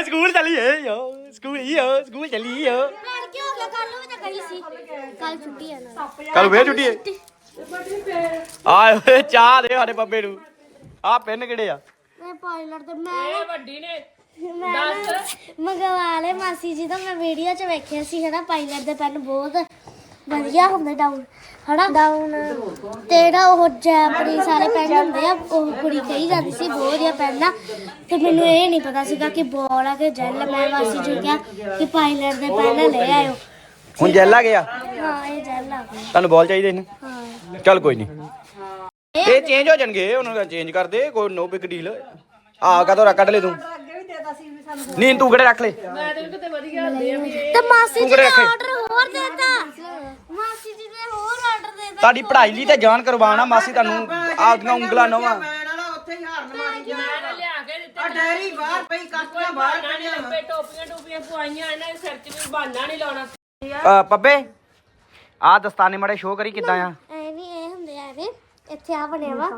School ਚੱਲੀਏ ਯੋ school ਯੋ ਸਕੂਲ ਚੱਲੀਏ ਭੈਣ ਕੀ ਹੋ ਗਿਆ ਕੱਲ ਨੂੰ ਵੀ ਤਾਂ ਗਈ ਸੀ। ਕੱਲ ਛੁੱਟੀ ਹੈ ਨਾ। ਕੱਲ ਫੇਰ ਛੁੱਟੀ ਹੈ? ਆਏ ਓਏ ਚਾਹ ਦੇ ਸਾਡੇ ਬੱਬੇ ਨੂੰ। ਆ ਪੈਨ ਕਿਹੜੇ ਆ? ਮੈਂ ਪਾਇਲਟ ਤੇ ਮੈਂ ਵੱਡੀ ਨੇ। ਦੱਸ। ਮੰਗਵਾ ਲੈ ਮਾਸੀ ਜੀ ਦਾ ਮੈਂ ਵੀਡੀਓ 'ਚ ਵੇਖਿਆ ਸੀ ਹਨਾ ਪਾਇਲਟ ਦੇ ਪੈਨ ਬਹੁਤ। ਵਧੀਆ ਹੁੰਦੇ ਡਾਊਨ ਹਨਾ? ਡਾਊਨ ਤੇਰਾ ਉਹ ਜੈਪਨੀਜ਼ ਸਾਰੇ ਪੈਨ ਹੁੰਦੇ ਆ ਉਹ ਕੁੜੀ ਕਹੀ ਜਾਂਦੀ ਸੀ ਬਹੁਤ ਵਧੀਆ ਪੈਨ ਆ। ਤੇ ਮੈਨੂੰ ਇਹ ਨਹੀਂ ਪਤਾ ਸੀਗਾ ਕਿ ਬੋਲ ਆ ਕਿ ਜੈਲ ਮੈਂ ਮਾਸੀ ਜੀ ਕਿਹਾ ਕਿ ਪਾਇਲਟ ਦੇ ਪੈਨ ਲੈ ਆਇਓ। ਹੁਣ ਜੈਲ ਆ ਗਿਆ ਹਾਂ ਇਹ ਜੈਲ ਆ ਗਏ। ਤੁਹਾਨੂੰ ਬਾਲ ਚਾਹੀਦੇ ਨੇ ਹਾਂ। ਚੱਲ ਕੋਈ ਨਹੀਂ ਇਹ ਚੇਂਜ ਹੋ ਜਾਣਗੇ ਉਹਨਾਂ ਦਾ ਚੇਂਜ ਕਰ ਦੇ ਕੋਈ ਨੋ ਬਿਗ ਡੀਲ ਆ ਕਦੋਂ ਰੱਖ ਕੱਢ ਲੈ ਤੂੰ? ਨਹੀਂ ਤੂੰ ਕਿਹੜੇ ਰੱਖ ਲੈ? ਤੇ ਮਾਸੀ ਜੀ ਕੁੰਗੜੇ ਨੇ ਰੱਖੇ। ਆਰਡਰ ਹੋਰ ਦੇਤਾ ਮਾਸੀ ਜੀ ਨੇ ਹੋਰ ਆਰਡਰ ਦੇਤਾ ਤੁਹਾਡੀ ਪੜ੍ਹਾਈ ਲਈ ਤੇ ਜਾਨ ਕਰਵਾਉਣਾ ਮਾਸੀ ਤੁਹਾਨੂੰ ਆਪਦੀਆਂ ਉਂਗਲਾਂ ਨੋਵਾ। ਉੱਥੇ ਹੀ ਹਾਰਨ ਮਾਰੀ ਜਾਣਾ ਲਿਆ ਕੇ ਦਿੱਤੇ ਆ ਡੈਰੀ ਬਾਹਰ ਪਈ ਕਾਪੀਆਂ ਬਾਹਰ ਪਈਆਂ ਵਾ। ਟੋਪੀਆਂ ਟੋਪੀਆਂ ਪਵਾਈਆਂ ਇਹਨਾਂ ਦੇ ਸਿਰ 'ਚ ਵੀ ਬਹਾਨਾ ਨਹੀਂ ਲਾਉਣਾ। ਪੱਬੇ ਆ ਦਸਤਾਨੇ ਮੜੇ ਸ਼ੋਅ ਕਰੀ ਕਿੱਦਾਂ ਆ? ਐ ਨਹੀਂ ਇਹ ਹੁੰਦੇ ਆ ਐਵੇਂ ਇੱਥੇ ਆ ਬਣਿਆ ਵਾ।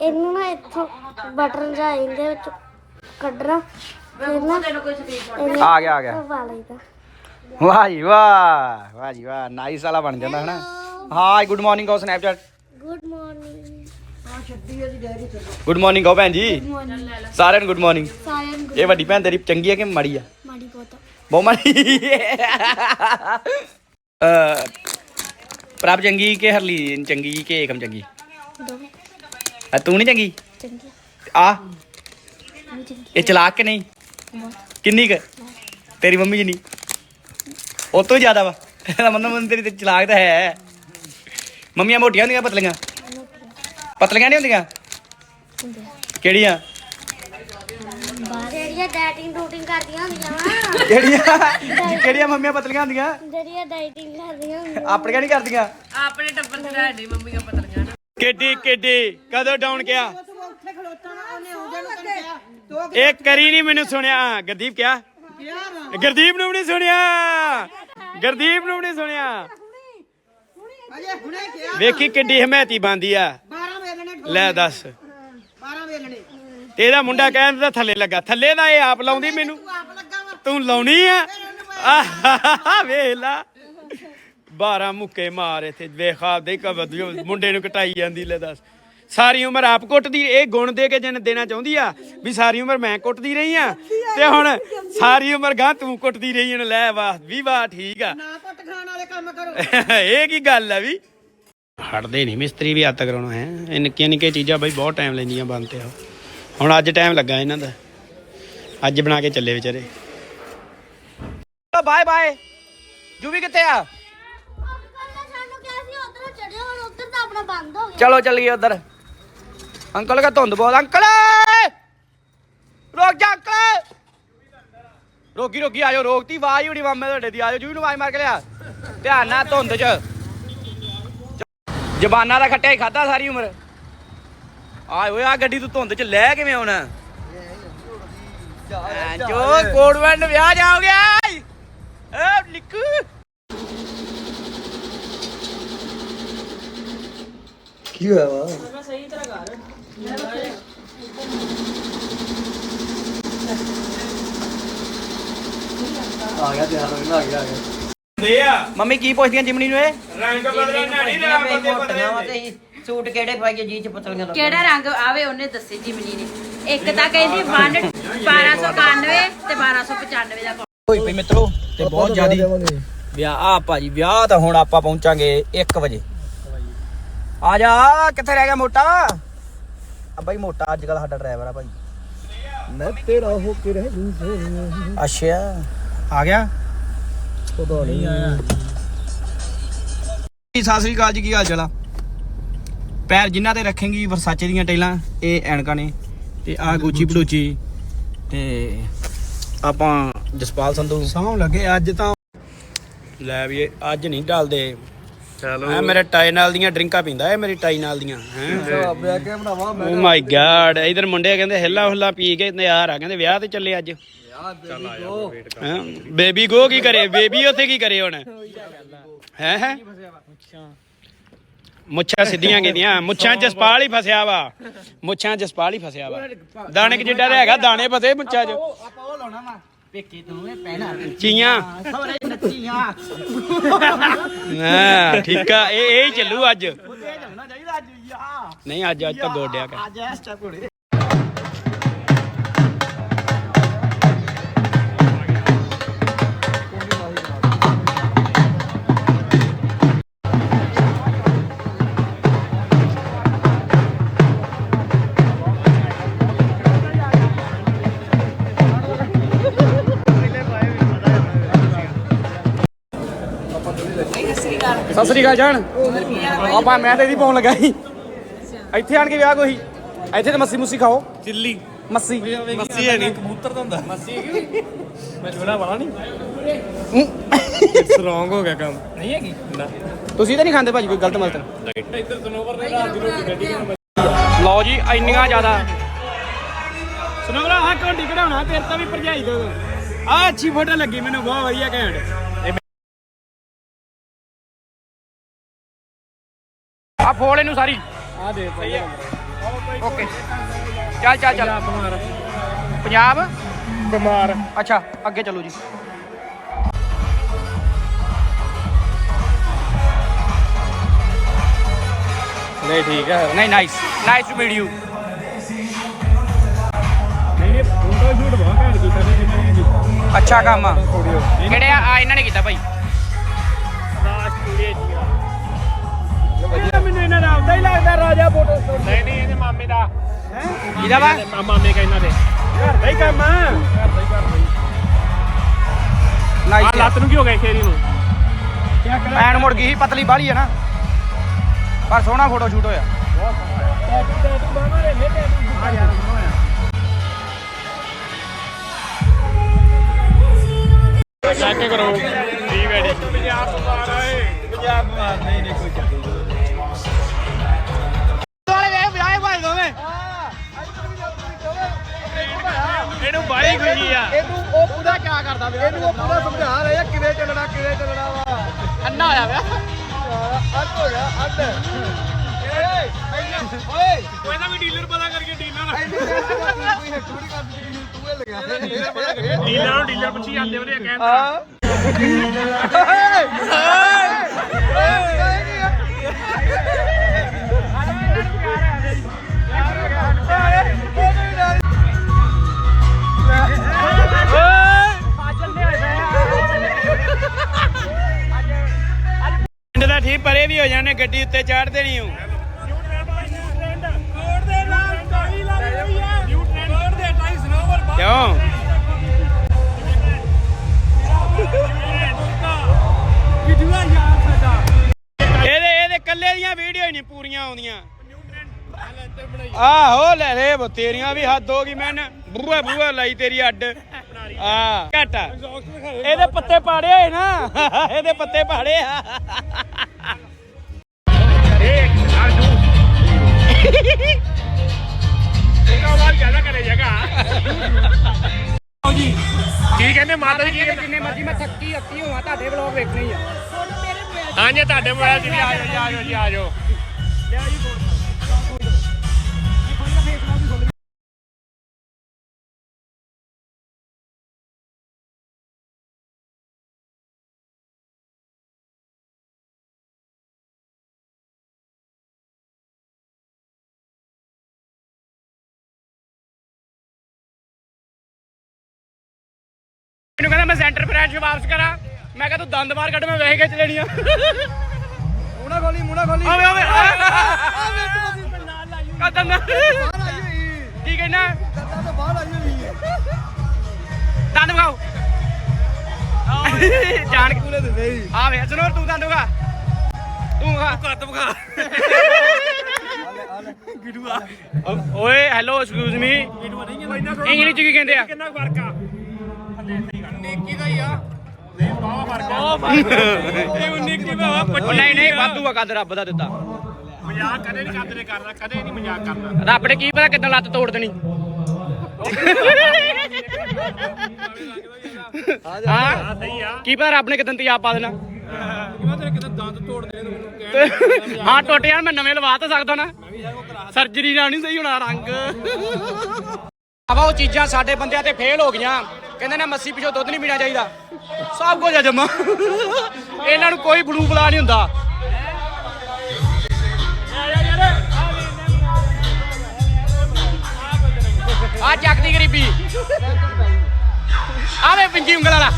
ਇਹਨੂੰ ਨਾ ਇੱਥੋਂ ਬਟਨ ਜਾ ਇਹਦੇ ਵਿੱਚ ਕੱਢਣਾ ਫਿਰ ਨਾ ਇਹਨੇ ਆ ਗਿਆ ਆ ਗਿਆ। ਲਈਦਾ ਵਾਹ ਜੀ ਵਾਹ ਵਾਹ ਜੀ ਵਾਹ ਨਾਈਸ ਵਾਲਾ ਬਣ ਜਾਂਦਾ ਹਨਾ? ਹਾਈ ਗੁੱਡ ਮਾਰਨਿੰਗ ਕਹੋ Snapchat good morning good morning ਕਹੋ ਭੈਣ ਜੀ। ਸਾਰਿਆਂ ਨੂੰ ਗੁੱਡ ਮਾਰਨਿੰਗ ਸਾਰਿਆਂ ਨੂੰ ਇਹ ਵੱਡੀ ਭੈਣ ਤੇਰੀ ਚੰਗੀ ਹੈ ਕਿ ਮਾੜੀ ਆ? ਮਾੜੀ ਬਹੁਤ ਬਹੁਤ ਮਾੜੀ। ਅ ਪ੍ਰਭ ਚੰਗੀ ਕਿ ਹਰਲੀ? ਚੰਗੀ ਕਿ ਏਕਮ ਚੰਗੀ? ਦੋਵੇਂ। ਆ ਤੂੰ ਨਹੀਂ ਚੰਗੀ? ਚੰਗੀ ਆ। ਇਹ ਚਲਾਕ ਕਿ ਨਹੀਂ? ਕਿੰਨੀ ਕੁ? ਤੇਰੀ ਮੰਮੀ ਜੀ ਨਹੀਂ ਉਹ ਤੋਂ ਜ਼ਿਆਦਾ ਵਾ। ਇਹਦਾ ਮਤਲਬ ਮੰਨ ਤੇਰੀ ਤੇ ਚਲਾਕ ਤਾਂ ਹੈ। ਮੰਮੀਆਂ ਮੋਟੀਆਂ ਹੁੰਦੀਆਂ ਪਤਲੀਆਂ? ਪਤਲੀਆਂ ਨਹੀਂ ਹੁੰਦੀਆਂ? ਹੁੰਦੇ ਕਿਹੜੀਆਂ? ਜਿਹੜੀਆਂ ਡਾਈਟਿੰਗ ਰੂਟਿੰਗ ਕਰਦੀਆਂ ਹੁੰਦੀਆਂ। ਵਾ ਕਿਹੜੀਆਂ? ਕਿਹੜੀਆਂ ਮੰਮੀਆਂ ਪਤਲੀਆਂ ਹੁੰਦੀਆਂ? ਜਿਹੜੀਆਂ ਡਾਈਟਿੰਗ ਕਰਦੀਆਂ ਹੁੰਦੀਆਂ। ਆਪਣੀਆਂ ਨਹੀਂ ਕਰਦੀਆਂ? ਆਪਣੇ ਟੱਬਰ ਦੀ ਸਾਡੀ ਮੰਮੀਆਂ ਪਤਲੀਆਂ ਨਾ। ਕਿੱਡੀ ਕਿੱਡੀ? ਕਦੋਂ ਡਾਊਨ ਗਿਆ ਤੂੰ ਉੱਥੇ ਖਲੋਤਾ ਨਾ ਉਹਨੇ ਆਉਂਦੇ ਨੂੰ ਤੈਨੂੰ ਕਿਹਾ। ਤੂੰ ਇਹ ਕਰੀ ਨਹੀਂ ਮੈਨੂੰ ਸੁਣਿਆ। ਗੁਰਦੀਪ ਕਿਆ ਗੁਰਦੀਪ ਨੂੰ ਵੀ ਨਹੀਂ ਸੁਣਿਆ। ਗੁਰਦੀਪ ਨੂੰ ਵੀ ਨਹੀਂ ਸੁਣਿਆ। ਅਜੇ ਹੁਣੇ ਕਿਹਾ ਵੇਖੀ ਕਿੱਡੀ ਹਮੈਤੀ ਬੰਦੀ ਆ। 12 ਵੇਲਣੇ ਠੋਕ ਲੈ ਦੱਸ। 12 ਵੇਲਣੇ। ਤੇ ਇਹਦਾ ਮੁੰਡਾ ਕਹਿੰਦਾ ਥੱਲੇ ਲੱਗਾ। ਥੱਲੇ ਦਾ ਇਹ ਆਪ ਲਾਉਂਦੀ ਮੈਨੂੰ। ਤੂੰ ਆਪ ਲੱਗਾ ਵਾ। ਤੂੰ ਲਾਉਣੀ ਆ? ਆਹ, ਵੇਖ ਲਾ। 12 ਮੁੱਕੇ ਮਾਰ ਇੱਥੇ। ਵੇਖ ਆਪਦੇ ਕਬਦ ਮੁੰਡੇ ਨੂੰ ਕਟਾਈ ਜਾਂਦੀ ਲੈ ਦੱਸ। ਸਾਰੀ ਉਮਰ ਆਪ ਕੁੱਟਦੀ ਇਹ ਗੁਣ ਦੇ ਕੇ ਜਨ ਦੇਣਾ ਚਾਹੁੰਦੀ ਆ ਵੀ ਸਾਰੀ ਉਮਰ ਮੈਂ ਕੁੱਟਦੀ ਰਹੀ ਆ। ਤੇ ਹੁਣ ਸਾਰੀ ਉਮਰ ਗਾਂ ਤੂੰ ਕੁੱਟਦੀ ਰਹੀ ਹੁਣ ਲੈ ਵਾਹ ਵੀ ਵਾਹ ਠੀਕ ਆ। ਨਾ ਖਾਣ ਵਾਲੇ ਕੰਮ ਕਰੋ। ਇਹ ਕੀ ਗੱਲ ਆ ਵੀ? ਹਟਦੇ ਨਹੀਂ ਮਿਸਤਰੀ ਵੀ ਹੱਥ ਕਰਾਉਣਾ ਹੈ। ਇਹ ਨਿੱਕੀਆਂ ਨਿੱਕੀਆਂ ਚੀਜ਼ਾਂ ਬਈ ਬਹੁਤ ਟਾਈਮ ਲੈਂਦੀਆਂ ਬਣਤੇ ਆ। ਹੁਣ ਅੱਜ ਟਾਈਮ ਲੱਗਾ ਇਹਨਾਂ ਦਾ। ਅੱਜ ਬਣਾ ਕੇ ਚੱਲੇ ਵਿਚਾਰੇ। ਬਾਏ ਬਾਏ ਜੂਵੀ ਕਿੱਥੇ ਆ? ਅੰਕਲ ਨੇ ਸਾਨੂੰ ਕਿਹਾ ਸੀ ਉਧਰੋਂ ਚੜਿਓ ਹੁਣ ਉਧਰ ਤਾਂ ਆਪਣਾ ਬੰਦ ਹੋ ਗਿਆ ਚਲੋ ਚੱਲੀਏ ਉਧਰ। ਅੰਕਲ ਕਾ ਧੁੰਦ ਬਹੁਤ ਅੰਕਲ! ਰੁਕ ਜਾ ਅੰਕਲ! ਰੋਕੀ ਰੋਕੀ ਆਜੋ ਰੋਕਤੀ ਆਵਾਜ਼ ਉੜੀ ਮਾਮੇ ਤੁਹਾਡੇ ਦੀ। ਆਜੋ ਜੂਵੀ ਨੂੰ ਆਵਾਜ਼ ਮਾਰ ਕੇ ਲਿਆ। ਧਿਆਨ ਨਾਲ ਧੁੰਦ ਚ। ਜ਼ਬਾਨਾਂ ਦਾ ਖੱਟਿਆ ਹੀ ਖਾਦਾ ਸਾਰੀ ਉਮਰ। ਆਏ ਓਏ ਆ ਗੱਡੀ ਤੂੰ ਧੁੰਦ ਚ ਲੈ ਕਿਵੇਂ ਆਉਣਾ? ਜੋ ਕੋੜਵੰਡ ਵਿਆਹ ਜਾਓਗੇ ਏ ਨਿੱਕੂ! ਕੀ ਹੋਇਆ ਵਾ? ਆ ਗਿਆ ਤਿਆਰ ਹੋ ਗਿਆ ਆ ਗਿਆ ਆ ਗਿਆ। ਦੇ ਆ। ਮੰਮੀ ਕੀ ਪੁੱਛਦੀਆਂ ਜਿਮਣੀ ਨੂੰ ਇਹ? ਰੰਗ ਬਦਲਣਾ ਨਹੀਂ ਨਾ ਬੰਦੇ ਬਦਲੇ ਸੂਟ ਕਿਹੜੇ ਪਾਈਏ ਜੀ ਚ ਪਤਲੀਆਂ ਕਿਹੜਾ ਰੰਗ ਆਵੇ ਉਹਨੇ ਦੱਸੇ ਜੀ ਮਨੀ ਨੇ। ਇੱਕ ਤਾਂ ਕਹਿੰਦੀ 1 1291 ਤੇ 1295 ਦਾ ਹੋਈ ਪਈ ਮਿੱਤਰੋ ਤੇ ਬਹੁਤ ਜ਼ਿਆਦੀ ਵਿਆਹ ਆ ਭਾਜੀ ਵਿਆਹ ਤਾਂ ਹੁਣ ਆਪਾਂ ਪਹੁੰਚਾਂਗੇ 1 ਵਜੇ। ਆ ਜਾ ਕਿੱਥੇ ਰਹਿ ਗਿਆ ਮੋਟਾ? ਆ ਬਾਈ ਮੋਟਾ ਅੱਜ ਕੱਲ ਸਾਡਾ ਡਰਾਈਵਰ ਆ ਭਾਈ। ਮੈਂ ਤੇਰਾ ਹੋ ਕੇ ਰਹਿ ਜੂ ਅੱਛਾ ਆ ਗਿਆ? ਪਤਾ ਨਹੀਂ ਆਇਆ। ਜੀ ਸਤਿ ਸ੍ਰੀ ਅਕਾਲ ਜੀ ਕੀ ਹਾਲ ਚਾਲ ਆ? ਪੈਰ ਜਿਨ੍ਹਾਂ ਤੇ ਰੱਖੇਂਗੀ ਵਰਸਾਚੇ ਦੀਆਂ ਟੈਲਾਂ ਇਹ ਐਨਕਾਂ ਨੇ। ਤੇ ਆ ਗੂਚੀ ਪੜੂਚੀ ਤੇ ਆਪਾਂ ਜਸਪਾਲ ਸੰਧੂ। ਸੌਂ ਲੱਗੇ ਅੱਜ ਤਾਂ। ਲੈ ਵੀ ਅੱਜ ਨਹੀਂ ਡਲਦੇ ਚਲੋ ਇਹ ਮੇਰੇ ਟਾਈ ਨਾਲ ਦੀਆਂ ਡਰਿੰਕਾਂ ਪੀਂਦਾ ਇਹ ਮੇਰੀ ਟਾਈ ਨਾਲ ਦੀਆਂ ਹੈ। ਬੈ ਕੇ ਬਣਾਵਾ ਮੈਂ ਓ ਮਾਈ ਗਾਡ ਇਧਰ ਮੁੰਡੇ ਕਹਿੰਦੇ ਹਿੱਲਾ ਹੁੱਲਾ ਪੀ ਕੇ ਨਿਆਰ ਆ ਕਹਿੰਦੇ ਵਿਆਹ ਤੇ ਚੱਲੇ ਅੱਜ। ਹੈਂ ਬੇਬੀ ਗੋ ਕੀ ਕਰੇ ਬੇਬੀ ਉੱਥੇ ਕੀ ਕਰੇ ਹੁਣ? ਹੈ ਹੈ? ਮੁੱਛਾਂ ਸਿੱਧੀਆਂ ਕੀਤੀਆਂ ਮੁੱਛਾਂ ਜਸਪਾਲ ਹੀ ਫਸਿਆ ਵਾ ਮੁੱਛਾਂ ਜਸਪਾਲ ਹੀ ਫਸਿਆ ਵਾ। ਦਾਣੇ ਕਿ ਜਿੱਡਾ ਦਾ ਹੈਗਾ ਦਾਣੇ ਫਸੇ ਮੁੱਛਾਂ 'ਚ। ਆਪਾਂ ਉਹ ਲਾਉਣਾ ਵਾ। ਪੇਕੇ ਦੋਵੇਂ ਪਹਿਣਾ ਚੀਆਂ? ਸੋਰੇ ਨੱਚੀਆਂ ਹਾਂ ਠੀਕ ਆ। ਇਹ ਇਹ ਹੀ ਚੱਲੂ ਅੱਜ। ਉਹਦੇ ਚੱਲਣਾ ਚਾਹੀਦਾ ਅੱਜ ਯਾ ਨਹੀਂ ਅੱਜ ਅੱਜ ਤਾਂ ਗੋਡਿਆ ਕਰ ਅੱਜ ਇਸ ਟਾਪ ਕੋਲੇ ਸਤਿ ਸ੍ਰੀ ਅਕਾਲ ਜਾਨ ਆਪਾਂ ਮੈਂ ਤੇ ਇਹਦੀ ਪਾਉਣ ਲੱਗਾ ਸੀ। ਇੱਥੇ ਆਣ ਕੇ ਵਿਆਹ ਕੋਈ। ਇੱਥੇ ਤੇ ਮੱਸੀ ਮੁੱਸੀ ਖਾਓ। ਚਿੱਲੀ। ਮੱਸੀ। ਮੱਸੀ ਹੈ ਨਹੀਂ। ਕਬੂਤਰ ਦਾ ਹੁੰਦਾ। ਮੱਸੀ ਮੈਂ ਜੋੜਾ ਵਾਲਾ ਨਹੀਂ। ਸਟਰੋਂਗ ਹੋ ਗਿਆ ਕੰਮ। ਨਹੀਂ ਹੈਗੀ। ਨਾ। ਤੁਸੀਂ ਤਾਂ ਨਹੀਂ ਖਾਂਦੇ ਭਾਜੀ ਕੋਈ ਗਲਤ ਮਲਤ ਇੱਧਰ ਸਨੋਵਰ ਨੇ ਰਾਤ ਦੀ ਰੋਟੀ ਗੱਡੀ ਲਓ ਜੀ ਇੰਨੀਆਂ ਜ਼ਿਆਦਾ। ਸੁਣੋ ਆ ਕੋਂਡੀ ਕਢਾਉਣਾ ਤੇਰੇ ਤਾਂ ਵੀ ਭਰਜਾਈ ਦੋ ਆ ਅੱਛੀ ਫੋਟੋ ਲੱਗੀ ਮੈਨੂੰ ਬਹੁਤ ਵਧੀਆ ਘੈਂਟ। ਫੋੜ ਇਹਨੂੰ ਸਾਰੀ। ਆ ਦੇ ਓਕੇ। ਚੱਲ ਚੱਲ ਚੱਲ। ਪੰਜਾਬ ਬਿਮਾਰ। ਅੱਛਾ ਅੱਗੇ ਚੱਲੋ ਜੀ। ਨਹੀਂ ਠੀਕ ਹੈ ਨਹੀਂ nice nice to meet you ਅੱਛਾ ਕੰਮ ਆ। ਕਿਹੜੇ ਆ? ਇਹਨਾਂ ਨੇ ਕੀਤਾ ਭਾਈ। ਮੈਨੂੰ ਇਹਨਾਂ ਦਾ ਆਉਂਦਾ ਹੀ ਲੱਗਦਾ ਰਾਜਾ ਫੋਟੋ ਨਹੀਂ ਨਹੀਂ ਇਹਦੇ ਮਾਮੇ ਦਾ। ਕਿਹਦਾ ਵਾ ਆ ਮਾਮੇ ਕਾ ਇਹਨਾਂ ਦੇ। ਘਰ ਦਾ ਹੀ ਕੰਮ ਆ। ਲੱਤ ਨੂੰ ਕੀ ਹੋ ਗਿਆ ਸ਼ੇਰੀ ਨੂੰ? ਐਨ ਮੁੜ ਗਈ ਸੀ ਪਤਲੀ ਬਾਹਲੀ ਹੈ ਨਾ। ਪਰ ਸੋਹਣਾ ਫੋਟੋ ਸ਼ੂਟ ਹੋਇਆ। ਚੈੱਕ ਕਰੋ। ਠੀਕ ਹੈ ਜੀ ਪੰਜਾਬ ਤੋਂ ਆ ਰਹੇ ਪੰਜਾਬ ਮਾਰ ਨਹੀਂ ਨਹੀਂ ਕੋਈ ਇਹਨੂੰ ਉਹ ਪੂਰਾ ਸਮਝਾ ਰਿਹਾ ਕਿਵੇਂ ਚੱਲਣਾ ਕਿਵੇਂ ਚੱਲਣਾ ਵਾ। ਅੰਨਾ ਹੋਇਆ ਵੇ। ਅੱਧ ਹੋ ਗਿਆ ਅੱਧ ਓਏ ਓਏ। ਇਹਦਾ ਵੀ ਡੀਲਰ ਪਤਾ ਕਰਕੇ ਡੀਲਰ ਕੋਈ ਡੀਲਰ ਨੂੰ ਡੀਲਰ ਪੁੱਛੀ ਜਾਂਦੇ ਉਹਦੇ ਕਹਿੰਦਾ ਪਿੰਡ ਪਰੇ ਵੀ ਹੋ ਜਾਣੇ, ਗੱਡੀ ਉੱਤੇ ਚਾੜ ਦੇਣੀ ਹੂੰ ਕਿਉਂ? ਇਹਦੇ ਇਹਦੇ ਕੱਲੇ ਦੀਆਂ ਵੀਡੀਓ ਹੀ ਨਹੀਂ ਪੂਰੀਆਂ ਆਉਂਦੀਆਂ। ਆਹੋ, ਲੈ ਲੈ ਬੋ ਤੇਰੀਆਂ ਵੀ ਹੱਦ ਹੋ ਗਈ, ਮੈਨ। ਬੂਆ ਬੂਆ ਲਾਈ ਤੇਰੀ ਅੱਡ। ਆ ਘਟ। ਇਹਦੇ ਪੱਤੇ ਪਾੜੇ ਹੋਏ ਨਾ। ਇਹਦੇ ਪੱਤੇ ਪਾੜੇ ਆ। ਕੀ ਕਹਿੰਦੇ ਮਾਤਾ ਜੀ ਕੀ ਕਹਿੰਦੇ? ਜਿੰਨੇ ਮਰਜ਼ੀ ਮੈਂ ਥੱਕੀ ਅੱਤੀ ਹੋਵਾਂ ਤੁਹਾਡੇ ਵਲੌਗ ਵੇਖਣੇ ਆ। ਹਾਂਜੀ ਤੁਹਾਡੇ ਮੋਬਾਈਲ 'ਚ ਵੀ ਆ ਜਾਓ ਜੀ ਆ ਜਾਓ ਜੀ ਆ ਜਾਓ। ਮੈਨੂੰ ਕਹਿੰਦਾ ਮੈਂ ਸੈਂਟਰ ਫਰੈਂਚ ਵਾਪਸ ਕਰਾਂ। ਮੈਂ ਕਿਹਾ ਤੂੰ ਦੰਦ ਬਾਹਰ ਕੱਢ ਮੈਂ ਵੈਸੇ ਖਿੱਚ ਲੈਣੀ ਆ ਮੂਣਾ ਖੋਲੀ ਮੂਣਾ ਖੋਲੀ। ਆਵੇ ਆਵੇ ਆਵੇ ਕਾ ਦੰਦ। ਕੀ ਕਹਿਣਾ? ਦੰਦਾਂ ਤੋਂ ਬਾਹਰ ਆਈ ਹੋਈ ਦੰਦ ਵਿਖਾਓ। ਜਾਣ ਕੇ ਤੂੰ ਦੇ ਆ ਵੇ ਸੁਣੋ ਤੂੰ ਦੰਦ ਵਿਖਾ। ਤੂੰ ਵਿਖਾ। ਕੱਦ ਵਿਖਾ। ਗਿੜੂਆ ਓਏ ਹੈਲੋ ਐਕਸਕਿਊਜ਼ ਮੀ ਇੰਗਲਿਸ਼ ਚ ਕੀ ਕਹਿੰਦੇ ਆ? ਕਿੰਨਾ ਫ਼ਰਕ ਆ? ਉਹ ਨਹੀਂ ਨਹੀਂ ਵਾਧੂ ਆ ਕੱਦ ਰੱਬ ਦਾ ਦਿੱਤਾ। ਮਜ਼ਾਕ ਕਦੇ ਨਹੀਂ ਕਰਦੇ ਕਰਨਾ ਕਦੇ ਨਹੀਂ ਮਜ਼ਾਕ ਕਰਨਾ। ਰੱਬ ਨੇ ਕੀ ਪਤਾ ਕਿੱਦਾਂ ਲੱਤ ਤੋੜ ਦੇਣੀ। ਹਾਂ ਆ ਸਹੀ ਆ ਕੀ ਪਤਾ ਰੱਬ ਨੇ ਕਿਦਾਂ ਤੇਜ਼ਾਬ ਪਾ ਦੇਣਾ। ਹਾਂ ਟੁੱਟ ਜਾਣ ਮੈਂ ਨਵੇਂ ਲਵਾ ਤਾਂ ਸਕਦਾ ਨਾ। ਸਰਜਰੀ ਨਾਲ ਨਹੀਂ ਸਹੀ ਹੋਣਾ ਰੰਗ। ਆਵਾ ਉਹ ਚੀਜ਼ਾਂ ਸਾਡੇ ਬੰਦਿਆਂ ਤੇ ਫੇਲ ਹੋ ਗਈਆਂ। ਕਹਿੰਦੇ ਨੇ ਮੱਸੀ ਪਿਛੋ ਦੁੱਧ ਨਹੀਂ ਪੀਣਾ ਚਾਹੀਦਾ। ਸਭ ਕੁਝ ਆ ਜਮਾ। ਇਹਨਾਂ ਨੂੰ ਕੋਈ ਬਲੂ ਬਲਾ ਨਹੀਂ ਹੁੰਦਾ। ਆ ਚੱਕ ਦੀ ਗਰੀਬੀ। ਆਵੇ ਪਿੰਜੀ ਉਂਗਲ ਵਾਲਾ।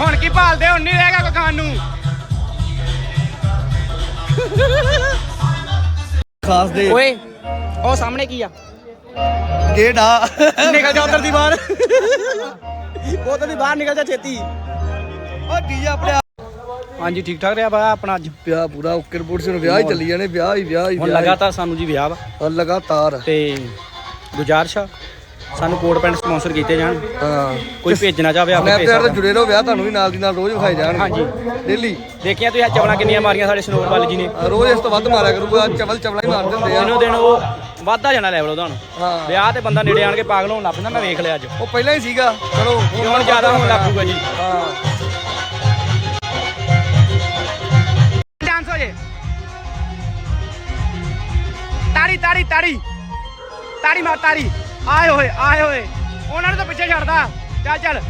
ਹੁਣ ਕੀ ਭਾਲਦੇ ਹੁਣ ਨਹੀਂ ਰਹੇਗਾ ਕੋਈ ਖਾਣ ਨੂੰ। ਖਾਸ ਦੇ ਓਏ ਉਹ ਸਾਹਮਣੇ ਕੀ ਆ? ਗੇਟ ਆ ਨਿਕਲ ਜਾ ਉਧਰ ਦੀ ਬਾਹਰ। ਉਧਰ ਦੀ ਬਾਹਰ ਨਿਕਲ ਜਾ ਛੇਤੀ। ਉਹ ਡੀਜੇ ਆਪਣੇ ਹਾਂਜੀ ਠੀਕ ਠਾਕ ਰਿਹਾ ਵਾ ਆਪਣਾ ਅੱਜ? ਵਿਆਹ ਪੂਰਾ ਓਕੇ ਰਿਪੋਰਟ ਸੇ ਵਿਆਹ ਹੀ ਚੱਲੀ ਜਾਣੇ ਵਿਆਹ ਹੀ ਵਿਆਹ ਹੀ ਹੁਣ। ਲਗਾਤਾਰ ਸਾਨੂੰ ਜੀ ਵਿਆਹ ਵਾ। ਔਰ ਲਗਾਤਾਰ। ਤੇ ਗੁਜ਼ਾਰਿਸ਼ ਆ। ਸਾਨੂੰ ਕੋਟ ਪੈਂਟ ਸਪਾਂਸਰ ਕੀਤੇ ਜਾਣ। ਹਾਂ। ਕੋਈ ਭੇਜਣਾ ਚਾਹਵੇ ਆਪੇ ਭੇਜ ਸਨੈਪਚੈਟ ਤੇ ਜੁੜੇ ਰਹੋ ਵਿਆਹ ਤੁਹਾਨੂੰ ਵੀ ਨਾਲ ਦੀ ਨਾਲ ਰੋਜ਼ ਵਿਖਾਏ ਜਾਣਗੇ। ਹਾਂਜੀ। ਡੇਲੀ। ਦੇਖਿਆ ਤੁਸੀਂ ਅੱਜ ਚਵਲਾਂ ਕਿੰਨੀਆਂ ਮਾਰੀਆਂ ਸਾਡੇ ਸਨੋਰ ਵਾਲ ਜੀ ਨੇ। ਰੋਜ਼ ਇਸ ਤੋਂ ਵੱਧ ਮਾਰਿਆ ਕਰੂਗਾ ਚਵਲ ਚਵਲਾ ਹੀ ਮਾਰ ਦਿੰਦੇ ਆ। ਦਿਨੋ ਦਿਨ ਉਹ ਵੱਧਦਾ ਜਾਣਾ ਲੈਵਲ ਉਹਦਾ ਹੁਣ। ਹਾਂ। ਵਿਆਹ ਤੇ ਬੰਦਾ ਨੇੜੇ ਆਣ ਕੇ ਪਾਗਲ ਹੋਣ ਲੱਗ ਪੈਂਦਾ ਮੈਂ ਵੇਖ ਲਿਆ ਅੱਜ। ਉਹ ਪਹਿਲਾਂ ਹੀ ਸੀਗਾ। ਚਲੋ ਹੁਣ ਜ਼ਿਆਦਾ ਹੋਣ ਲੱਗ ਪੂਗਾ ਜੀ। ਹਾਂ। ਡਾਂਸ ਹੋ ਜੇ। ਤਾੜੀ ਤਾੜੀ ਤਾੜੀ। ਤਾੜੀ ਮਾਰ ਤਾੜੀ। ਆਏ ਹੋਏ ਆਏ ਹੋਏ। ਉਹਨਾਂ ਨੂੰ ਤਾਂ ਪਿੱਛੇ ਛੱਡਦਾ। ਚੱਲ ਚੱਲ।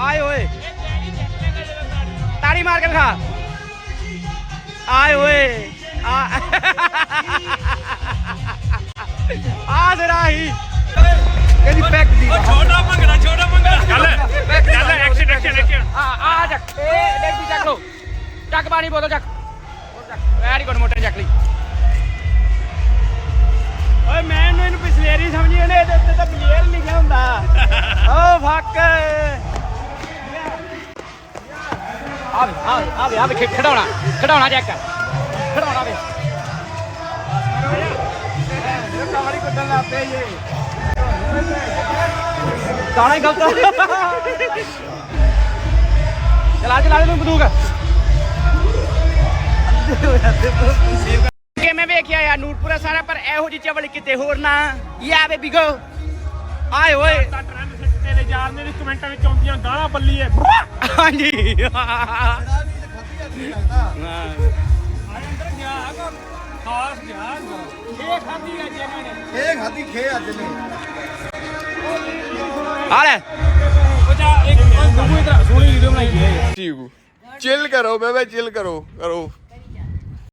ਆਏ ਹੋਏ। ਤਾੜੀ ਮਾਰ ਕੇ ਦਿਖਾ। ਆਏ ਹੋਏ। ਆ। ਆ ਜ਼ਰਾ ਹੀ ਕਹਿੰਦੀ ਪੈਕ ਦੀ ਛੋਟਾ ਭੰਗੜਾ ਛੋਟਾ ਭੰਗੜਾ। ਚੱਲ ਚੱਲ ਐਕਸ਼ਨ ਐਕਸ਼ਨ ਐਕਸ਼ਨ ਆ ਆ ਚੱਕ। ਇਹ ਡੈਡੀ ਚੱਕ ਲੋ ਚੱਕ ਪਾਣੀ ਬੋਤਲ ਚੱਕ। ਵੈਰੀ ਗੁੱਡ ਮੋਟਰ ਚੱਕ ਲਈ। ਓਏ ਮੈਂ ਇਹਨੂੰ ਇਹਨੂੰ ਪਿਛਲੇਰੀ ਸਮਝੀ ਇਹਨੇ ਇਹਦੇ ਉੱਤੇ ਤਾਂ ਬਲੀਅਰ ਲਿਖਿਆ ਹੁੰਦਾ। ਓ ਫੱਕ। ਆਵੇ ਆਵੇ ਆਵੇ ਆਵੇ ਖੇ- ਖਿਡੌਣਾ ਖਿਡੌਣਾ ਚੈੱਕ ਕਰ। ਖਿਡੌਣਾ ਵੇ। ਕਮੜੀ ਕੁੱਟਣ ਲੱਗ ਪਏ ਜੇ ਗਾਣਾ ਹੀ ਗਲਤ ਚਲਾ ਚਲਾ ਦੇ ਤੂੰ ਬੰਦੂਕ। ਕਿਵੇਂ ਵੇਖਿਆ ਯਾਰ ਨੂਰਪੁਰਾ ਸਾਰਾ ਪਰ ਇਹੋ ਜਿਹੀ ਚਵਲ ਕਿਤੇ ਹੋਰ ਨਾ। ਯਾ ਬੇਬੀ ਗੋ ਆਏ ਓਏ। ਤੇਰੇ ਯਾਰ ਮੇਰੇ ਕਮੈਂਟਾਂ ਵਿੱਚ ਆਉਂਦੀਆਂ ਗਾਲਾਂ ਬੱਲੀਏ ਹਾਂਜੀ ਖਾਸ ਗਿਆ ਇਹ ਖਾਦੀ ਅੱਜ ਇਹਨਾਂ ਨੇ। ਇਹ ਖਾਦੀ ਖੇ ਅੱਜ ਨੇ। ਆ ਲੈ। ਜਾ ਇੱਕ ਦੂਜੀ ਤਰ੍ਹਾਂ ਸੋਹਣੀ ਵੀਡੀਓ ਬਣਾਈ ਹੈ। ਚਿਲ ਕਰੋ ਬੇਬੇ ਚਿਲ ਕਰੋ ਕਰੋ।